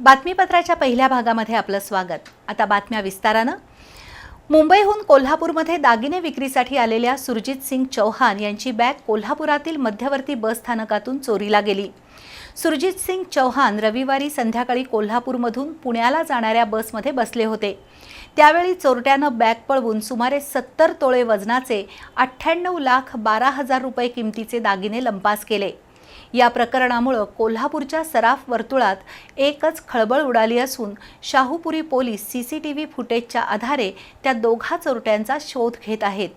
बातमीपत्राच्या पहिल्या भागामध्ये आपलं स्वागत. आता बातम्या विस्तारानं. मुंबईहून कोल्हापूरमध्ये दागिने विक्रीसाठी आलेल्या सुरजित सिंग चौहान यांची बॅग कोल्हापुरातील मध्यवर्ती बस स्थानकातून चोरीला गेली. सुरजित सिंग चौहान रविवारी संध्याकाळी कोल्हापूरमधून पुण्याला जाणाऱ्या बसमध्ये बसले होते. त्यावेळी चोरट्यानं बॅग पळवून सुमारे सत्तर तोळे वजनाचे अठ्ठ्याण्णव लाख बारा हजार रुपये किमतीचे दागिने लंपास केले. या प्रकरणामुळं कोल्हापूरच्या सराफ वर्तुळात एकच खळबळ उडाली असून Shahupuri police C C T V फुटेजच्या आधारे त्या दोघा चोरट्यांचा शोध घेत आहेत.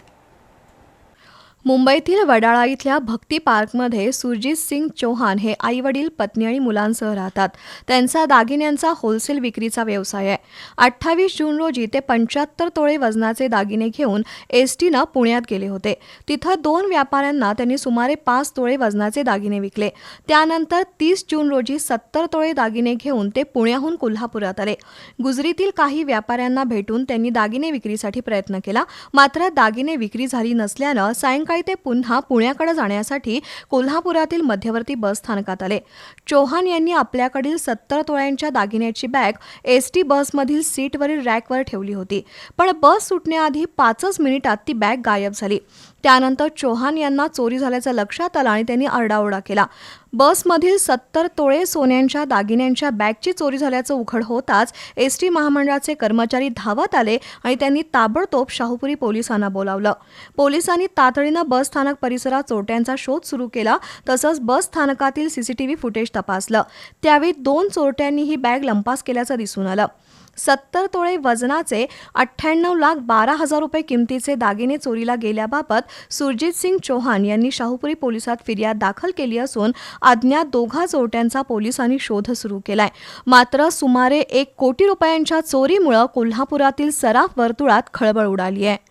मुंबईतील वडाळा इथल्या भक्ती पार्कमध्ये सुरजित सिंग चौहान हे आई वडील पत्नी आणि मुलांसह राहतात. त्यांचा दागिन्यांचा होलसेल विक्रीचा व्यवसाय आहे. अठ्ठावीस जून रोजी ते पंच्याहत्तर तोळे वजनाचे दागिने घेऊन एस टीनं पुण्यात गेले होते. तिथं दोन व्यापाऱ्यांना त्यांनी सुमारे पाच तोळे वजनाचे दागिने विकले. त्यानंतर तीस जून रोजी सत्तर तोळे दागिने घेऊन ते पुण्याहून कोल्हापुरात आले. गुजरीतील काही व्यापाऱ्यांना भेटून त्यांनी दागिने विक्रीसाठी प्रयत्न केला. मात्र दागिने विक्री झाली नसल्यानं सायंकाळी ते पुन्हा पुण्याकडे जाण्यासाठी कोल्हापुरातील मध्यवर्ती बस स्थानकात आले. चौहान यांनी आपल्याकडील सत्तर तोळ्यांच्या दागिन्याची बॅग एसटी बसमधील सीटवरील रॅकवर ठेवली होती. पण बस सुटण्याआधी पाचच मिनिटात ती बॅग गायब झाली. त्यानंतर चौहान यांना चोरी झाल्याचं लक्षात आलं आणि त्यांनी आरडाओरडा केला. बसमधील सत्तर तोळे सोन्यांच्या दागिन्यांच्या बॅगची चोरी झाल्याचं उघड होताच एस टी महामंडळाचे कर्मचारी धावत आले आणि त्यांनी ताबडतोब शाहूपुरी पोलिसांना बोलावलं. पोलिसांनी तातडीनं बस स्थानक परिसरात चोरट्यांचा शोध सुरू केला तसंच बस स्थानकातील सीसीटीव्ही फुटेज तपासलं. त्यावेळी दोन चोरट्यांनी ही बॅग लंपास केल्याचं दिसून आलं. सत्तर तोळे वजनाचे अठ्ठ्याण्णव लाख बारा हजार रुपये किमतीचे दागिने चोरीला गेल्याबाबत सुरजित सिंग चौहान यांनी शाहूपुरी पोलिसात फिर्याद दाखल केली असून अज्ञात दोघा चोरट्यांचा पोलिसांनी शोध सुरू केलाय. मात्र सुमारे एक कोटी रुपयांच्या चोरीमुळे कोल्हापुरातील सराफ वर्तुळात खळबळ उडाली आहे.